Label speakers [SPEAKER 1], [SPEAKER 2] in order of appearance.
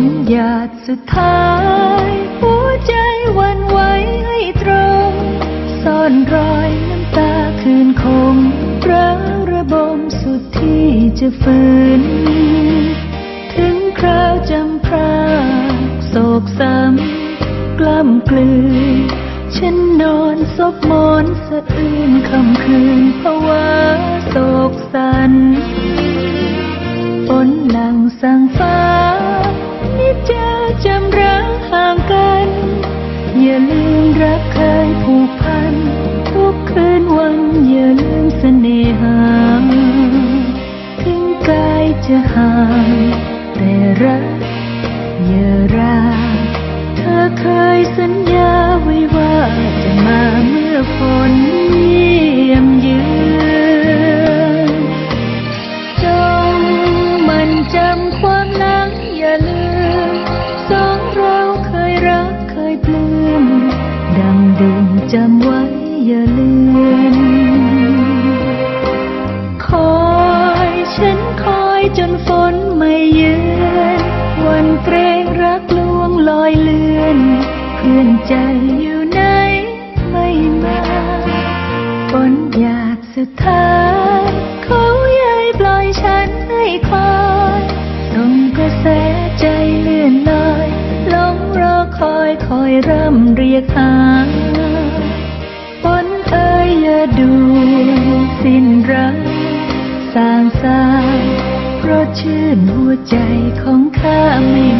[SPEAKER 1] หยาดสุดท้าย หัวใจวันไหวให้ตรง ซ่อนรอยน้ำตาคืนคงร้าวระบมสุดที่จะฝืน ถึงคราวจำพรากโศกซ้ำกล้ำกลืน ฉันนอนซบมอนสะอื้นคำคืนภาวะโศกสันฝนหลังสั่งฟ้า รักเคยผูกพัน ทุกคืนวันอย่าลืมเสน่หา ถึงกายจะห่างแต่รักอย่าราเธอเคยสัญญาไว้ว่าจะมาเมื่อฝนเยี่ยมเยือนจงมันจำความหลังอย่าลืมสองเราเคยรักเคยปลื้ม ดังดื่มจำไว้อย่าลืม คอยฉันคอยจนฝนไม่เยือนวันเกรงรักลวงลอยเลือน เพื่อนใจอยู่ไหนไม่มาฝนหยาดสุดท้ายเขาใหญ่ปล่อยฉันให้คอย เริ่มเรียกหาฝนเอ่ยอย่าดูสิ้นรักสางสางเพราะชื่นหัวใจของข้าไม่